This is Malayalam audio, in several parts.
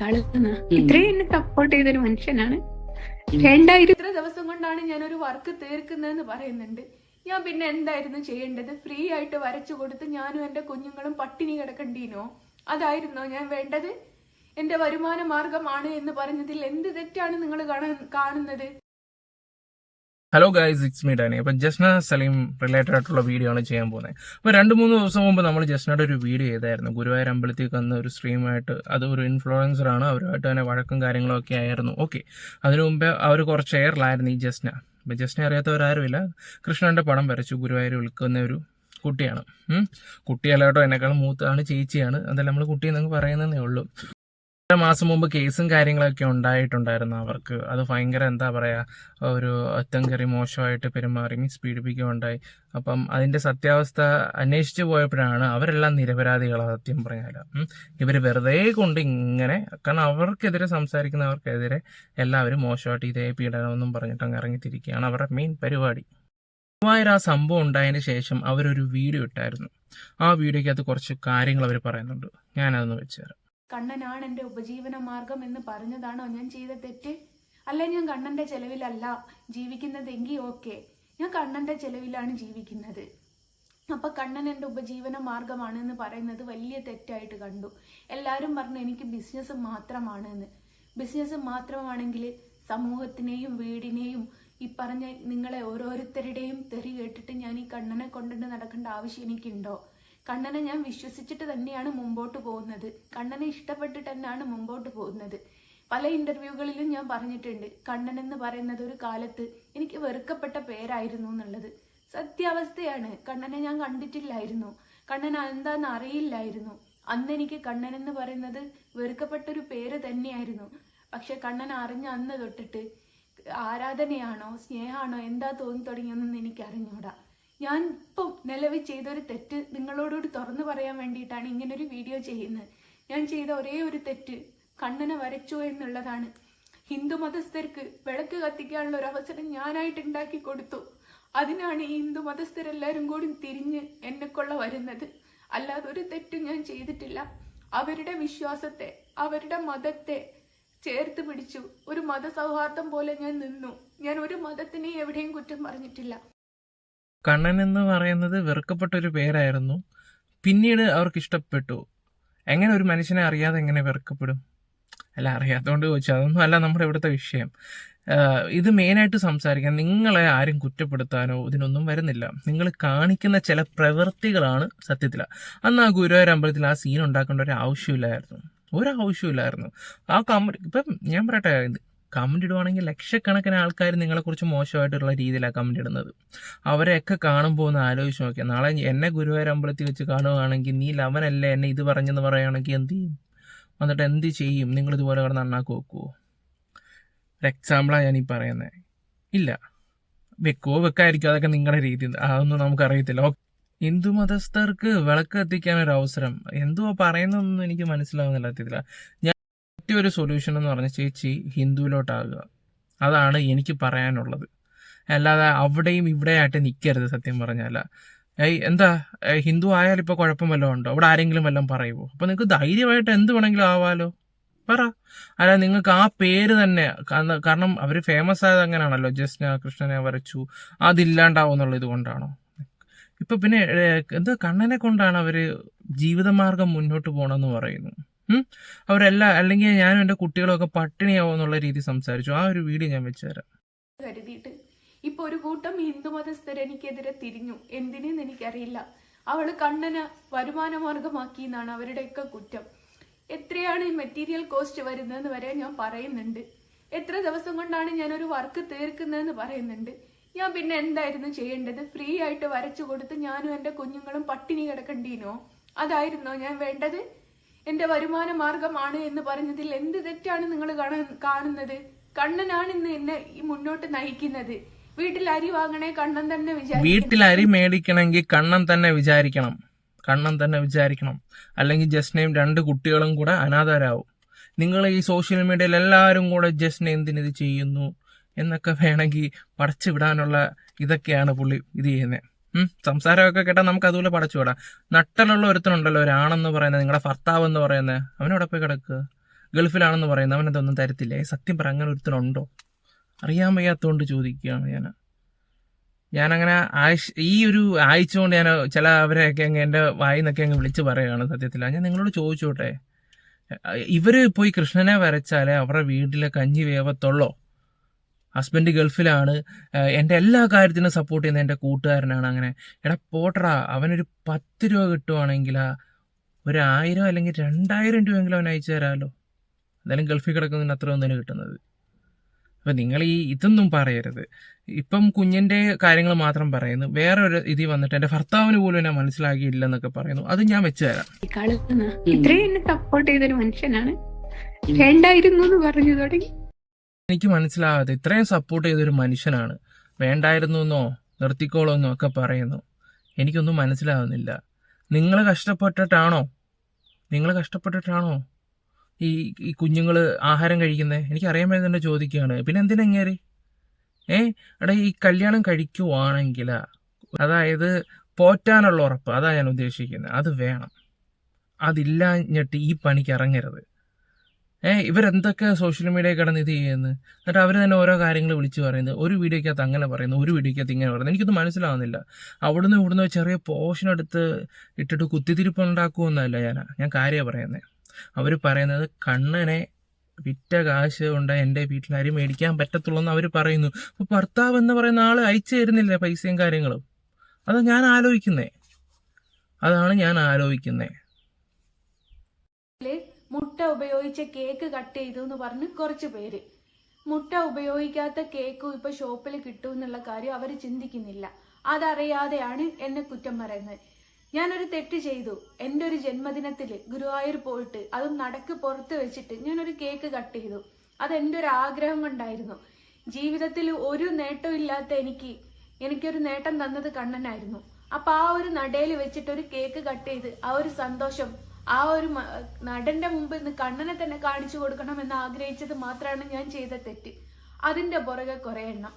കളയുന്ന ഇത്രയും എന്നെ സപ്പോർട്ട് ചെയ്തൊരു മനുഷ്യനാണ്. രണ്ടായിരം ഇത്ര ദിവസം കൊണ്ടാണ് ഞാൻ ഒരു വർക്ക് തീർക്കുന്നതെന്ന് പറയുന്നുണ്ട്. ഞാൻ പിന്നെ എന്തായിരുന്നു ചെയ്യേണ്ടത്? ഫ്രീ ആയിട്ട് വരച്ചു കൊടുത്ത് ഞാനും എന്റെ കുഞ്ഞുങ്ങളും പട്ടിണി കിടക്കണ്ടീനോ? അതായിരുന്നോ ഞാൻ വേണ്ടത്? എന്റെ വരുമാന മാർഗമാണ് എന്ന് പറഞ്ഞതിൽ എന്ത് തെറ്റാണ് നിങ്ങൾ കാണുന്നത്? Hello guys it's me Dani അപ്പം ജസ്ന സലീം റിലേറ്റഡ് ആയിട്ടുള്ള വീഡിയോ ആണ് ചെയ്യാൻ പോകുന്നത്. അപ്പോൾ രണ്ട് മൂന്ന് ദിവസം മുമ്പ് നമ്മൾ ജസ്നയുടെ ഒരു വീഡിയോ ചെയ്തായിരുന്നു. ഗുരുവായൂർ അമ്പലത്തിൽ വന്ന ഒരു സ്ട്രീമായിട്ട് അത് ഒരു ഇൻഫ്ലുവൻസറാണ് അവരുമായിട്ട് തന്നെ വഴക്കും കാര്യങ്ങളൊക്കെ ആയിരുന്നു. ഓക്കെ അതിനു മുമ്പേ അവർ കുറച്ച് എയറിലായിരുന്നു ഈ ജസ്ന. അപ്പം ജസ്ന അറിയാത്തവരാരുമില്ല. കൃഷ്ണന്റെ പടം വരച്ചു. ഗുരുവായൂർ വിൽക്കുന്ന ഒരു കുട്ടിയാണ്. കുട്ടിയല്ല കേട്ടോ എന്നെക്കാളും മൂത്താണ് ചേച്ചിയാണ്. അതല്ല നമ്മൾ കുട്ടി എന്നൊക്കെ പറയുന്നതേ ഉള്ളൂ. മാസം മുമ്പ് കേസും കാര്യങ്ങളൊക്കെ ഉണ്ടായിട്ടുണ്ടായിരുന്നു അവർക്ക്? അത് ഭയങ്കര എന്താ പറയാ ഒരു അത്തം കറി മോശമായിട്ട് പെരുമാറി മീൻസ് പീഡിപ്പിക്കുകയുണ്ടായി അപ്പം അതിന്റെ സത്യാവസ്ഥ അന്വേഷിച്ചു പോയപ്പോഴാണ് അവരെല്ലാം നിരപരാധികളാണ് സത്യം പറഞ്ഞാൽ ഇവർ വെറുതെ കൊണ്ട് ഇങ്ങനെ കാരണം അവർക്കെതിരെ സംസാരിക്കുന്നവർക്കെതിരെ എല്ലാവരും മോശമായിട്ട് ഇതേ പീഡനമെന്നും പറഞ്ഞിട്ട് അങ്ങ് ഇറങ്ങിത്തിരിക്കുകയാണ് അവരുടെ മെയിൻ പരിപാടി. ഗുരുവായൂർ ആ സംഭവം ഉണ്ടായതിന് ശേഷം അവരൊരു വീഡിയോ ഇട്ടായിരുന്നു. ആ വീഡിയോയ്ക്കകത്ത് കുറച്ച് കാര്യങ്ങൾ അവർ പറയുന്നുണ്ട്. ഞാനതൊന്ന് വെച്ചുതരാം കണ്ണനാണ് എന്റെ ഉപജീവന മാർഗം എന്ന് പറഞ്ഞതാണോ ഞാൻ ചെയ്ത തെറ്റ്? അല്ലെ ഞാൻ കണ്ണന്റെ ചെലവിലല്ല ജീവിക്കുന്നതെങ്കിൽ ഓക്കെ. ഞാൻ കണ്ണന്റെ ചെലവിലാണ് ജീവിക്കുന്നത്. അപ്പൊ കണ്ണൻ എന്റെ ഉപജീവന മാർഗമാണ് എന്ന് പറയുന്നത് വലിയ തെറ്റായിട്ട് കണ്ടു. എല്ലാവരും പറഞ്ഞു എനിക്ക് ബിസിനസ് മാത്രമാണ് എന്ന് ബിസിനസ് മാത്രമാണെങ്കിൽ സമൂഹത്തിനെയും വീടിനെയും ഈ പറഞ്ഞ നിങ്ങളെ ഓരോരുത്തരുടെയും തെറി കേട്ടിട്ട് ഞാൻ ഈ കണ്ണനെ കൊണ്ടുകൊണ്ട് നടക്കേണ്ട ആവശ്യം എനിക്കുണ്ടോ? കണ്ണനെ ഞാൻ വിശ്വസിച്ചിട്ട് തന്നെയാണ് മുമ്പോട്ട് പോകുന്നത്. കണ്ണനെ ഇഷ്ടപ്പെട്ടിട്ട് തന്നെയാണ് മുമ്പോട്ട് പോകുന്നത്. പല ഇന്റർവ്യൂകളിലും ഞാൻ പറഞ്ഞിട്ടുണ്ട് കണ്ണൻ എന്ന് പറയുന്നത് ഒരു കാലത്ത് എനിക്ക് വെറുക്കപ്പെട്ട പേരായിരുന്നു എന്നുള്ളത്. സത്യാവസ്ഥയാണ്. കണ്ണനെ ഞാൻ കണ്ടിട്ടില്ലായിരുന്നു. കണ്ണൻ എന്താന്ന് അറിയില്ലായിരുന്നു. അന്ന് എനിക്ക് കണ്ണൻ എന്ന് പറയുന്നത് വെറുക്കപ്പെട്ട ഒരു പേര് തന്നെയായിരുന്നു. പക്ഷെ കണ്ണൻ അറിഞ്ഞ അന്ന് തൊട്ടിട്ട് ആരാധനയാണോ സ്നേഹമാണോ എന്താ തോന്നി തുടങ്ങിയൊന്നും എനിക്ക് അറിഞ്ഞൂടാ ഞാൻ ഇപ്പം നിലവിൽ ചെയ്തൊരു തെറ്റ് നിങ്ങളോടുകൂടി തുറന്നു പറയാൻ വേണ്ടിയിട്ടാണ് ഇങ്ങനൊരു വീഡിയോ ചെയ്യുന്നത്. ഞാൻ ചെയ്ത ഒരേ ഒരു തെറ്റ് കണ്ണനെ വരച്ചു എന്നുള്ളതാണ്. ഹിന്ദു മതസ്ഥർക്ക് വിളക്ക് കത്തിക്കാനുള്ള ഒരു അവസരം ഞാനായിട്ട് ഉണ്ടാക്കി കൊടുത്തു. അതിനാണ് ഈ ഹിന്ദു മതസ്ഥരെല്ലാവരും കൂടി തിരിഞ്ഞ് എന്നെക്കൊള്ള വരുന്നത്. അല്ലാതെ ഒരു തെറ്റും ഞാൻ ചെയ്തിട്ടില്ല. അവരുടെ വിശ്വാസത്തെ അവരുടെ മതത്തെ ചേർത്ത് പിടിച്ചു. ഒരു മതസൗഹാർദ്ദം പോലെ ഞാൻ നിന്നു. ഞാൻ ഒരു മതത്തിനെ എവിടെയും കുറ്റം പറഞ്ഞിട്ടില്ല. കണ്ണൻ എന്ന് പറയുന്നത് വെറുക്കപ്പെട്ട ഒരു പേരായിരുന്നു. പിന്നീട് അവർക്ക് ഇഷ്ടപ്പെട്ടു എങ്ങനെ ഒരു മനുഷ്യനെ അറിയാതെ എങ്ങനെ വെറുക്കപ്പെടും? അല്ല അറിയാത്തതുകൊണ്ട് ചോദിച്ചു അതൊന്നും അല്ല നമ്മുടെ ഇവിടുത്തെ വിഷയം. ഇത് മെയിനായിട്ട് സംസാരിക്കാൻ നിങ്ങളെ ആരും കുറ്റപ്പെടുത്താനോ ഇതിനൊന്നും വരുന്നില്ല. നിങ്ങൾ കാണിക്കുന്ന ചില പ്രവൃത്തികളാണ് സത്യത്തിൽ അന്ന് ആ ഗുരുവായൂർ അമ്പലത്തിൽ ആ സീൻ ഉണ്ടാക്കേണ്ട ഒരു ആവശ്യമില്ലായിരുന്നു. ഒരു ആവശ്യമില്ലായിരുന്നു. ആ കമ്പനി ഇപ്പം ഞാൻ പറയട്ടെ കമന്റ് ഇടുവാണെങ്കിൽ ലക്ഷക്കണക്കിന് ആൾക്കാർ നിങ്ങളെക്കുറിച്ച് മോശമായിട്ടുള്ള രീതിയിലാണ് കമന്റ് ഇടുന്നത്. അവരെയൊക്കെ കാണുമ്പോൾ ഒന്ന് ആലോചിച്ച് നോക്കിയാൽ നാളെ എന്നെ ഗുരുവായൂർ അമ്പലത്തിൽ വെച്ച് കാണുകയാണെങ്കിൽ നീ ലവനല്ലേ എന്നെ ഇത് പറഞ്ഞെന്ന് പറയുകയാണെങ്കിൽ എന്ത് ചെയ്യും? എന്നിട്ട് എന്ത് ചെയ്യും? നിങ്ങൾ ഇതുപോലെ കിടന്ന് അണ്ണാക്ക് വെക്കുമോ ഒരു എക്സാമ്പിളാണ് ഞാൻ ഈ പറയുന്നത് ഇല്ല. വെക്കോ വെക്കായിരിക്കും അതൊക്കെ നിങ്ങളുടെ രീതി. അതൊന്നും നമുക്കറിയത്തില്ല. ഓക്കെ ഹിന്ദു മതസ്ഥർക്ക് വിളക്ക് എത്തിക്കാൻ ഒരു അവസരം. എന്തുവാ പറയുന്നതൊന്നും എനിക്ക് മനസ്സിലാവുന്നില്ല. സത്യത്തില ഞാൻ പറ്റിയൊരു സൊല്യൂഷൻ എന്ന് പറഞ്ഞ ചേച്ചി ഹിന്ദുവിലോട്ടാകുക. അതാണ് എനിക്ക് പറയാനുള്ളത്. അല്ലാതെ അവിടെയും ഇവിടെയായിട്ട് നിൽക്കരുത് സത്യം പറഞ്ഞാൽ എന്താ ഹിന്ദു ആയാലും ഇപ്പോൾ കുഴപ്പം വല്ലതും ഉണ്ടോ? അവിടെ ആരെങ്കിലും വല്ലതും പറയുമോ അപ്പോൾ നിങ്ങൾക്ക് ധൈര്യമായിട്ട് എന്ത് വേണമെങ്കിലും ആവാലോ. പറ. അല്ല നിങ്ങൾക്ക് ആ പേര് തന്നെ കാരണം- അവർ ഫേമസ് ആയത് അങ്ങനെയാണല്ലോ. ജസ്ന കൃഷ്ണനെ വരച്ചു. അതില്ലാണ്ടാവും എന്നുള്ള ഇതുകൊണ്ടാണോ ഇപ്പൊ പിന്നെ എന്താ കണ്ണനെ കൊണ്ടാണ് അവർ ജീവിതമാർഗം മുന്നോട്ട് പോകണമെന്ന് പറയുന്നു? അവരെല്ലാ അല്ലെങ്കിൽ ഞാനും എന്റെ കുട്ടികളൊക്കെ പട്ടിണിയാവും എന്നുള്ള രീതി സംസാരിച്ചു. ആ ഒരു വീഡിയോ ഞാൻ വെച്ചുതരാം കരുതിയിട്ട്. ഇപ്പൊ ഒരു കൂട്ടം ഹിന്ദു മതസ്ഥർ എനിക്കെതിരെ തിരിഞ്ഞു. എന്തിനെന്ന് എനിക്കറിയില്ല. അവൾ കണ്ണന് വരുമാന മാർഗമാക്കി എന്നാണ് അവരുടെയൊക്കെ കുറ്റം. എത്രയാണ് ഈ മെറ്റീരിയൽ കോസ്റ്റ് വരുന്നതെന്ന് വരെ ഞാൻ പറയുന്നുണ്ട്. എത്ര ദിവസം കൊണ്ടാണ് ഞാൻ ഒരു വർക്ക് തീർക്കുന്നതെന്ന് പറയുന്നുണ്ട്. ഞാൻ പിന്നെ എന്തായിരുന്നു ചെയ്യേണ്ടത്? ഫ്രീ ആയിട്ട് വരച്ചു കൊടുത്ത് ഞാനും എന്റെ കുഞ്ഞുങ്ങളും പട്ടിണി കിടക്കണ്ടീനോ അതായിരുന്നോ ഞാൻ വേണ്ടത്? എന്റെ വരുമാന മാർഗമാണ് എന്ന് പറഞ്ഞതിൽ എന്ത് തെറ്റാണ് നിങ്ങൾ കാണുന്നത്? കണ്ണനാണ് ഇന്ന് എന്നെ ഈ മുന്നോട്ട് നയിക്കുന്നത്. വീട്ടിൽ അരി വാങ്ങണേ കണ്ണൻ തന്നെ വിചാരിക്കും. വീട്ടിൽ അരി മേടിക്കണമെങ്കിൽ കണ്ണൻ തന്നെ വിചാരിക്കണം. കണ്ണൻ തന്നെ വിചാരിക്കണം. അല്ലെങ്കിൽ ജസ്നയും രണ്ട് കുട്ടികളും കൂടെ അനാഥരാകും നിങ്ങൾ ഈ സോഷ്യൽ മീഡിയയിൽ എല്ലാവരും കൂടെ ജസ്ന എന്തിനിത് ചെയ്യുന്നു എന്നൊക്കെ വേണമെങ്കിൽ പടച്ചു വിടാനുള്ള ഇതൊക്കെയാണ് പുള്ളി ഇത് ചെയ്യുന്നത്. സംസാരമൊക്കെ കേട്ടാൽ നമുക്ക് അതുപോലെ പടച്ചു വിടാം. നട്ടലുള്ള ഒരുത്തനുണ്ടല്ലോ ഒരാണെന്ന് പറയുന്നത് നിങ്ങളുടെ ഭർത്താവ് എന്ന് പറയുന്നത് അവനവിടെ പോയി കിടക്കുക ഗൾഫിലാണെന്ന് പറയുന്നത്. അവനതൊന്നും തരത്തില്ല. ഈ സത്യം പറ അങ്ങനെ ഒരുത്തനുണ്ടോ? അറിയാൻ വയ്യാത്തതുകൊണ്ട് ചോദിക്കുകയാണ് ഞാൻ. ഞാനങ്ങനെ ആഴ്ച ഈ ഒരു ആഴ്ച കൊണ്ട് ഞാൻ ചില അവരെയൊക്കെ അങ്ങ് എന്റെ വായിൽ നിന്നൊക്കെ അങ്ങ് വിളിച്ച് പറയുകയാണ് സത്യത്തിൽ ഞാൻ നിങ്ങളോട് ചോദിച്ചോട്ടെ? ഇവർ പോയി കൃഷ്ണനെ വരച്ചാലേ അവരുടെ വീട്ടിലെ കഞ്ഞി വേവത്തുള്ളോ? ഹസ്ബൻഡ് ഗൾഫിലാണ്. എന്റെ എല്ലാ കാര്യത്തിനും സപ്പോർട്ട് ചെയ്യുന്ന എന്റെ കൂട്ടുകാരനാണ്. അങ്ങനെ എടാ പോട്ടറാ അവനൊരു പത്ത് രൂപ കിട്ടുവാണെങ്കിൽ ഒരു ആയിരം അല്ലെങ്കിൽ രണ്ടായിരം രൂപയെങ്കിലും അവൻ അയച്ചു തരാമല്ലോ. എന്തായാലും ഗൾഫിൽ കിടക്കുന്നതിന് അത്ര ഒന്നും കിട്ടുന്നത്. അപ്പം നിങ്ങൾ ഈ ഇതൊന്നും പറയരുത്. ഇപ്പം കുഞ്ഞിന്റെ കാര്യങ്ങൾ മാത്രം പറയുന്നു. വേറെ ഒരു ഇതിൽ വന്നിട്ട് എന്റെ ഭർത്താവിന് പോലും എന്നെ മനസ്സിലാക്കിയില്ലെന്നൊക്കെ പറയുന്നു. അത് ഞാൻ വെച്ച് തരാം. സപ്പോർട്ട് ചെയ്തൊരു മനുഷ്യനാണ്. വേണ്ടായിരുന്നു എന്ന് പറഞ്ഞു തുടങ്ങി. എനിക്ക് മനസ്സിലാവാതെ ഇത്രയും സപ്പോർട്ട് ചെയ്തൊരു മനുഷ്യനാണ്. വേണ്ടായിരുന്നു എന്നോ നിർത്തിക്കോളോ എന്നോ ഒക്കെ പറയുന്നു. എനിക്കൊന്നും മനസ്സിലാവുന്നില്ല. നിങ്ങൾ കഷ്ടപ്പെട്ടിട്ടാണോ? നിങ്ങൾ കഷ്ടപ്പെട്ടിട്ടാണോ? ഈ ഈ കുഞ്ഞുങ്ങൾ ആഹാരം കഴിക്കുന്നത് എനിക്കറിയാൻ വേണ്ടി ചോദിക്കുകയാണ്. പിന്നെ എന്തിനാ ഇങ്ങനെ ഏ എടാ ഈ കല്യാണം കഴിക്കുവാണെങ്കിൽ അതായത് പോറ്റാനുള്ള ഉറപ്പ്. അതാണ് ഞാൻ ഉദ്ദേശിക്കുന്നത് അത് വേണം. അതില്ലാഞ്ഞിട്ട് ഈ പണിക്ക് ഇറങ്ങരുത്. ഏ ഇവരെന്തൊക്കെ സോഷ്യൽ മീഡിയ കിടന്ന് ഇത് ചെയ്യുന്നത് എന്നിട്ട് അവർ തന്നെ ഓരോ കാര്യങ്ങൾ വിളിച്ച് പറയുന്നത്. ഒരു വീഡിയോക്കകത്ത് അങ്ങനെ പറയുന്നു ഒരു വീഡിയോക്കകത്ത് ഇങ്ങനെ പറയുന്നത് എനിക്കൊന്നും മനസ്സിലാവുന്നില്ല. അവിടുന്ന് ഇവിടുന്ന് ചെറിയ പോർഷൻ എടുത്ത് ഇട്ടിട്ട് കുത്തിത്തിരിപ്പ് ഉണ്ടാക്കുമെന്നല്ല ഞാൻ ഞാൻ കാര്യമാണ് പറയുന്നത് അവർ പറയുന്നത് കണ്ണനെ വിറ്റ കാശ് കൊണ്ട് എന്റെ വീട്ടിൽ അരി മേടിക്കാൻ പറ്റത്തുള്ളൂ എന്ന് അവർ പറയുന്നു. അപ്പോൾ ഭർത്താവ് എന്ന് പറയുന്ന ആൾ അയച്ചു തരുന്നില്ലേ പൈസയും കാര്യങ്ങളും? അതാ ഞാൻ ആലോചിക്കുന്നേ. അതാണ് ഞാൻ ആലോചിക്കുന്നത് മുട്ട ഉപയോഗിച്ച കേക്ക് കട്ട് ചെയ്തു എന്ന് പറഞ്ഞ് കുറച്ച് പേര്. മുട്ട ഉപയോഗിക്കാത്ത കേക്കും ഇപ്പൊ ഷോപ്പിൽ കിട്ടും എന്നുള്ള കാര്യം അവർ ചിന്തിക്കുന്നില്ല. അതറിയാതെയാണ് എന്നെ കുറ്റം പറയുന്നത്. ഞാനൊരു തെറ്റ് ചെയ്തു. എന്റെ ഒരു ജന്മദിനത്തിൽ ഗുരുവായൂർ പോയിട്ട് അതും നടക്ക് പുറത്ത് വെച്ചിട്ട് ഞാനൊരു കേക്ക് കട്ട് ചെയ്തു. അത് എന്റെ ഒരു ആഗ്രഹം കൊണ്ടായിരുന്നു. ജീവിതത്തിൽ ഒരു നേട്ടവും ഇല്ലാത്ത എനിക്ക് എനിക്കൊരു നേട്ടം തന്നത് കണ്ണനായിരുന്നു. അപ്പൊ ആ ഒരു നടയിൽ വെച്ചിട്ട് ഒരു കേക്ക് കട്ട് ചെയ്ത് ആ ഒരു സന്തോഷം ആ ഒരു നടന്റെ മുമ്പിൽ നിന്ന് കണ്ണനെ തന്നെ കാണിച്ചു കൊടുക്കണം എന്ന് ആഗ്രഹിച്ചത് മാത്രമാണ് ഞാൻ ചെയ്ത തെറ്റ്. അതിന്റെ പുറകെ കുറെ എണ്ണം.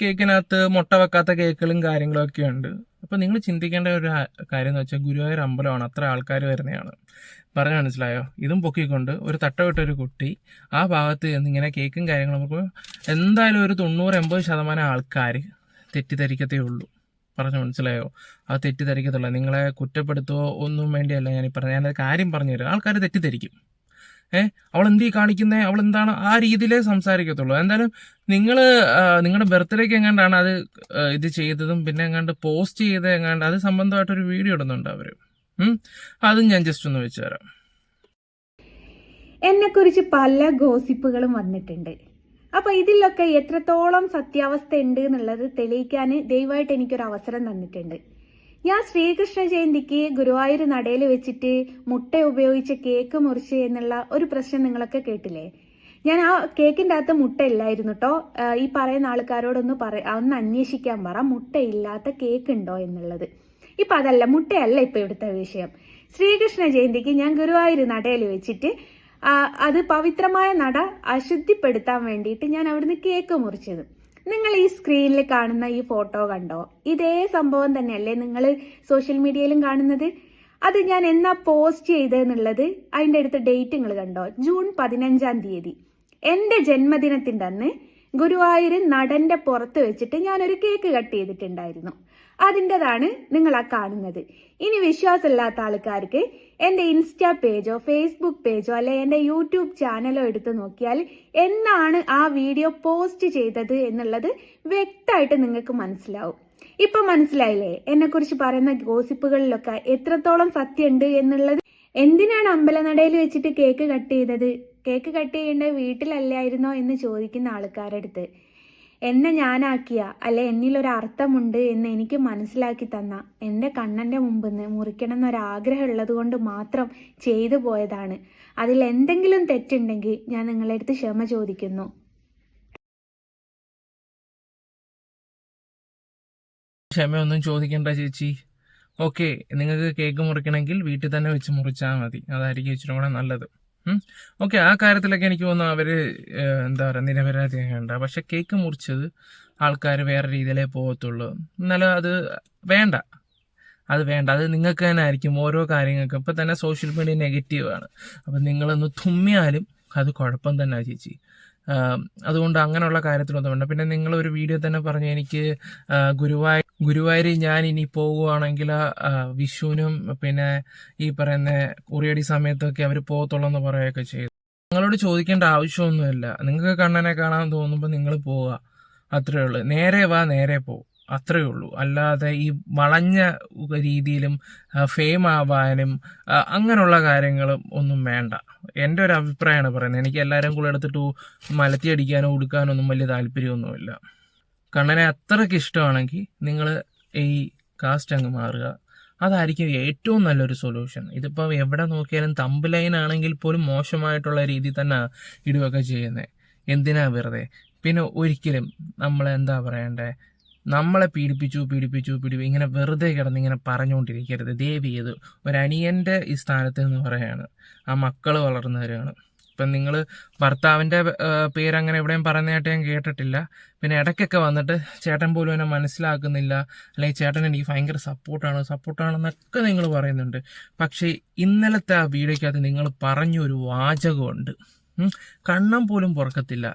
കേക്കിനകത്ത് മുട്ട വെക്കാത്ത കേക്കുകളും കാര്യങ്ങളും ഒക്കെ ഉണ്ട്. അപ്പോൾ നിങ്ങൾ ചിന്തിക്കേണ്ട ഒരു കാര്യം എന്ന് വെച്ചാൽ ഗുരുവായൂർ അമ്പലമാണ്. അത്ര ആൾക്കാർ വരുന്നതാണ്. പറഞ്ഞു മനസ്സിലായോ? ഇതും പൊക്കിക്കൊണ്ട് ഒരു തട്ട വിട്ട ഒരു കുട്ടി ആ ഭാഗത്ത് ഇങ്ങനെ കേക്കും കാര്യങ്ങളും എന്തായാലും ഒരു തൊണ്ണൂറ് എൺപത് ശതമാനം ആൾക്കാർ തെറ്റിദ്ധരിക്കത്തേ ഉള്ളൂ. പറഞ്ഞു മനസ്സിലായോ? അത് തെറ്റിദ്ധരിക്കത്തുള്ള. നിങ്ങളെ കുറ്റപ്പെടുത്തുകയോ ഒന്നും വേണ്ടിയല്ല ഞാൻ പറഞ്ഞു. ഞാനത് കാര്യം പറഞ്ഞു തരും. ആൾക്കാർ തെറ്റിദ്ധരിക്കും. ഏഹ് അവൾ എന്തീ കാണിക്കുന്നേ? അവൾ എന്താണ് ആ രീതിയിലേ സംസാരിക്കത്തുള്ളൂ. എന്തായാലും നിങ്ങൾ നിങ്ങളുടെ ബർത്ത്ഡേക്ക് എങ്ങാണ്ടാണ് അത് ഇത് ചെയ്തതും പിന്നെ എങ്ങാണ്ട് പോസ്റ്റ് ചെയ്ത് എങ്ങാണ്ട് അത് സംബന്ധമായിട്ടൊരു വീഡിയോ ഇടുന്നുണ്ട് അവർ അതും ഞാൻ ജസ്റ്റ് ഒന്ന് വെച്ചു തരാം. എന്നെക്കുറിച്ച് പല ഗോസിപ്പുകളും വന്നിട്ടുണ്ട്. അപ്പൊ ഇതിലൊക്കെ എത്രത്തോളം സത്യാവസ്ഥ ഉണ്ട് എന്നുള്ളത് തെളിയിക്കാൻ ദയവായിട്ട് എനിക്കൊരു അവസരം തന്നിട്ടുണ്ട്. ഞാൻ ശ്രീകൃഷ്ണ ജയന്തിക്ക് ഗുരുവായൂർ നടയിൽ വെച്ചിട്ട് മുട്ട ഉപയോഗിച്ച് കേക്ക് മുറിച്ച് എന്നുള്ള ഒരു പ്രശ്നം നിങ്ങളൊക്കെ കേട്ടില്ലേ? ഞാൻ ആ കേക്കിന്റെ അകത്ത് മുട്ട ഇല്ലായിരുന്നു കേട്ടോ ഈ പറയുന്ന ആൾക്കാരോടൊന്ന് പറ ഒന്ന് അന്വേഷിക്കാൻ പറ മുട്ട ഇല്ലാത്ത കേക്ക് ഉണ്ടോ എന്നുള്ളത്. ഇപ്പൊ അതല്ല മുട്ടയല്ല ഇപ്പൊ ഇവിടുത്തെ വിഷയം. ശ്രീകൃഷ്ണ ജയന്തിക്ക് ഞാൻ ഗുരുവായൂർ നടയിൽ വെച്ചിട്ട് അത് പവിത്രമായ നട അശുദ്ധിപ്പെടുത്താൻ വേണ്ടിയിട്ട് ഞാൻ അവിടുന്ന് കേക്ക് മുറിച്ചത്. നിങ്ങൾ ഈ സ്ക്രീനിൽ കാണുന്ന ഈ ഫോട്ടോ കണ്ടോ? ഇതേ സംഭവം തന്നെയല്ലേ നിങ്ങൾ സോഷ്യൽ മീഡിയയിലും കാണുന്നത്? അത് ഞാൻ എന്നാ പോസ്റ്റ് ചെയ്തെന്നുള്ളത് അതിന്റെ അടുത്ത ഡേറ്റ് നിങ്ങൾ കണ്ടോ? ജൂൺ പതിനഞ്ചാം തീയതി. എന്റെ ജന്മദിനത്തിന്റെ അന്ന് ഗുരുവായൂർ നടന്റെ പുറത്ത് വെച്ചിട്ട് ഞാനൊരു കേക്ക് കട്ട് ചെയ്തിട്ടുണ്ടായിരുന്നു. അതിന്റെതാണ് നിങ്ങൾ ആ കാണുന്നത്. ഇനി വിശ്വാസമില്ലാത്ത ആൾക്കാർക്ക് എന്റെ ഇൻസ്റ്റാ പേജോ ഫേസ്ബുക്ക് പേജോ അല്ലെ എന്റെ യൂട്യൂബ് ചാനലോ എടുത്തു നോക്കിയാൽ എന്നാണ് ആ വീഡിയോ പോസ്റ്റ് ചെയ്തത് എന്നുള്ളത് വ്യക്തമായിട്ട് നിങ്ങൾക്ക് മനസ്സിലാവും. ഇപ്പൊ മനസ്സിലായില്ലേ? എന്നെക്കുറിച്ച് പറയുന്ന ഗോസിപ്പുകളിലൊക്കെ എത്രത്തോളം സത്യമുണ്ട് എന്നുള്ളത്? എന്തിനാണ് അമ്പലനടയിൽ വെച്ചിട്ട് കേക്ക് കട്ട് ചെയ്തത്? കേക്ക് കട്ട് ചെയ്യേണ്ട വീട്ടിലല്ലായിരുന്നോ എന്ന് ചോദിക്കുന്ന ആൾക്കാരുടെ അടുത്ത്. എന്നെ ഞാനാക്കിയ അല്ലെ എന്നിലൊരർത്ഥമുണ്ട് എന്ന് എനിക്ക് മനസ്സിലാക്കി തന്ന എന്റെ കണ്ണന്റെ മുമ്പിൽ നിന്ന് മുറിക്കണം എന്നൊരാഗ്രഹം ഉള്ളത് കൊണ്ട് മാത്രം ചെയ്തു പോയതാണ്. അതിൽ എന്തെങ്കിലും തെറ്റുണ്ടെങ്കിൽ ഞാൻ നിങ്ങളുടെ അടുത്ത് ക്ഷമ ചോദിക്കുന്നു. ക്ഷമയൊന്നും ചോദിക്കണ്ട ചേച്ചി. ഓക്കെ നിങ്ങൾക്ക് കേക്ക് മുറിക്കണമെങ്കിൽ വീട്ടിൽ തന്നെ വെച്ച് മുറിച്ചാൽ മതി. അതായിരിക്കും ഇച്ചിരി കൂടെ നല്ലത്. ഓക്കെ ആ കാര്യത്തിലൊക്കെ എനിക്ക് തോന്നുന്നു അവർ എന്താ പറയുക നിരപരാധിയാകണ്ട പക്ഷെ കേക്ക് മുറിച്ചത് ആൾക്കാർ വേറെ രീതിയിലേ പോകത്തുള്ളൂ. എന്നാലും അത് വേണ്ട. അത് വേണ്ട. അത് നിങ്ങൾക്ക് തന്നെ ആയിരിക്കും ഓരോ കാര്യങ്ങൾക്കും. ഇപ്പം തന്നെ സോഷ്യൽ മീഡിയ നെഗറ്റീവാണ് അപ്പം നിങ്ങളൊന്ന് തുമ്മിയാലും അത് കുഴപ്പം തന്നെ ചേച്ചി. അതുകൊണ്ട് അങ്ങനെയുള്ള കാര്യത്തിലൊന്നും വേണ്ട. പിന്നെ നിങ്ങൾ ഒരു വീഡിയോ തന്നെ പറഞ്ഞു എനിക്ക് ഗുരുവായൂർ ഗുരുവായൂർ ഞാൻ ഇനി പോകുവാണെങ്കിൽ ആ, വിഷുവിനും പിന്നെ ഈ പറയുന്ന ഉറിയടി സമയത്തൊക്കെ അവർ പോകത്തുള്ളൂ എന്ന് പറയുകയൊക്കെ ചെയ്തു. നിങ്ങളോട് ചോദിക്കേണ്ട ആവശ്യമൊന്നുമില്ല. നിങ്ങൾക്ക് കണ്ണനെ കാണാൻ തോന്നുമ്പോൾ നിങ്ങൾ പോവുക. അത്രേ ഉള്ളൂ. നേരെ വാ നേരെ പോ. അത്രേ ഉള്ളൂ അല്ലാതെ ഈ വളഞ്ഞ രീതിയിലും ഫെയിം ആവാനും അങ്ങനെയുള്ള കാര്യങ്ങളും ഒന്നും വേണ്ട. എന്റെ ഒരു അഭിപ്രായമാണ് പറയുന്നത്. എനിക്ക് എല്ലാവരും കൂടെ എടുത്തിട്ട് മലത്തി അടിക്കാനോ ഉടുക്കാനോ ഒന്നും വലിയ താല്പര്യമൊന്നുമില്ല. കണ്ണനെ അത്രയ്ക്ക് ഇഷ്ടമാണെങ്കിൽ നിങ്ങൾ ഈ കാസ്റ്റ് അങ്ങ് മാറുക. അതായിരിക്കും ഏറ്റവും നല്ലൊരു സൊല്യൂഷൻ ഇതിപ്പോൾ എവിടെ നോക്കിയാലും തമ്പ് ലൈൻ ആണെങ്കിൽ പോലും മോശമായിട്ടുള്ള രീതിയിൽ തന്നെ ഇടുകയൊക്കെ ചെയ്യുന്നത് എന്തിനാ വെറുതെ? പിന്നെ ഒരിക്കലും നമ്മൾ എന്താ പറയണ്ടേ? നമ്മളെ പീഡിപ്പിച്ചു പീഡിപ്പിച്ചു പീഡിപ്പി ഇങ്ങനെ വെറുതെ കിടന്ന് ഇങ്ങനെ പറഞ്ഞുകൊണ്ടിരിക്കരുത്. ദേവി ഇത് ഒരനിയന്റെ ഈ സ്ഥാനത്ത് എന്ന് പറയുകയാണ്. ആ മക്കൾ വളർന്നവരാണ്. ഇപ്പം നിങ്ങൾ ഭർത്താവിന്റെ പേരങ്ങനെ എവിടെയും പറയുന്നതായിട്ട് ഞാൻ കേട്ടിട്ടില്ല. പിന്നെ ഇടയ്ക്കൊക്കെ വന്നിട്ട് ചേട്ടൻ പോലും എന്നെ മനസ്സിലാക്കുന്നില്ല. അല്ലെങ്കിൽ ചേട്ടൻ എനിക്ക് ഭയങ്കര സപ്പോർട്ടാണ്. സപ്പോർട്ടാണെന്നൊക്കെ നിങ്ങൾ പറയുന്നുണ്ട്. പക്ഷേ ഇന്നലത്തെ ആ വീഡിയോക്കകത്ത് നിങ്ങൾ പറഞ്ഞൊരു വാചകമുണ്ട്. കണ്ണം പോലും പുറക്കത്തില്ല.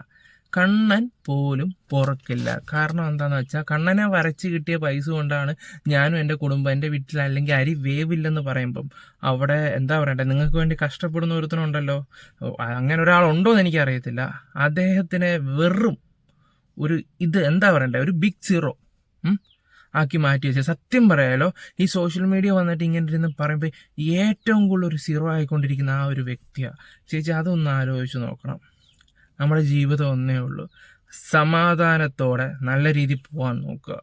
കണ്ണൻ പോലും പുറക്കില്ല. കാരണം എന്താണെന്ന് വെച്ചാൽ കണ്ണനെ വരച്ച് കിട്ടിയ പൈസ കൊണ്ടാണ് ഞാനും എന്റെ കുടുംബം എന്റെ വീട്ടിൽ അല്ലെങ്കിൽ അരി വേവില്ലെന്ന് പറയുമ്പം അവിടെ എന്താ പറയണ്ടേ നിങ്ങൾക്ക് വേണ്ടി കഷ്ടപ്പെടുന്ന ഒരുത്തനുണ്ടല്ലോ. അങ്ങനെ ഒരാളുണ്ടോ എന്ന് എനിക്കറിയത്തില്ല. അദ്ദേഹത്തിനെ വെറും ഒരു ഇത് എന്താ പറയണ്ടേ ഒരു ബിഗ് സീറോ ആക്കി മാറ്റി വെച്ചത് സത്യം പറയാലോ ഈ സോഷ്യൽ മീഡിയ വന്നിട്ട് ഇങ്ങനെ ഇരുന്ന് പറയുമ്പോൾ ഏറ്റവും കൂടുതൽ ഒരു സീറോ ആയിക്കൊണ്ടിരിക്കുന്ന ആ ഒരു വ്യക്തിയാണ് ചേച്ചി അതൊന്ന് ആലോചിച്ച് നോക്കണം. നമ്മുടെ ജീവിതം ഒന്നേ ഉള്ളൂ. സമാധാനത്തോടെ നല്ല രീതിയിൽ പോകാൻ നോക്കുക.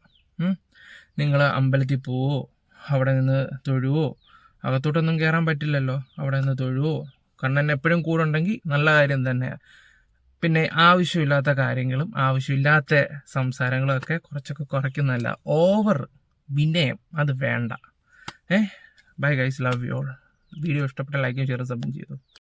നിങ്ങൾ അമ്പലത്തിൽ പോവോ? അവിടെ നിന്ന് തൊഴുവോ? അകത്തോട്ടൊന്നും കയറാൻ പറ്റില്ലല്ലോ. അവിടെ നിന്ന് തൊഴുവോ? കണ്ണൻ എപ്പോഴും കൂടെ ഉണ്ടെങ്കിൽ നല്ല കാര്യം തന്നെയാണ് പിന്നെ ആവശ്യമില്ലാത്ത കാര്യങ്ങളും ആവശ്യമില്ലാത്ത സംസാരങ്ങളും ഒക്കെ കുറച്ചൊക്കെ കുറയ്ക്കുന്നതല്ല. ഓവർ വിനയം അത് വേണ്ട. ഏ? Bye guys love you all video ഇഷ്ടപ്പെട്ട ലൈക്കും ഷെയർ സബ്മിറ്റ് ചെയ്തു.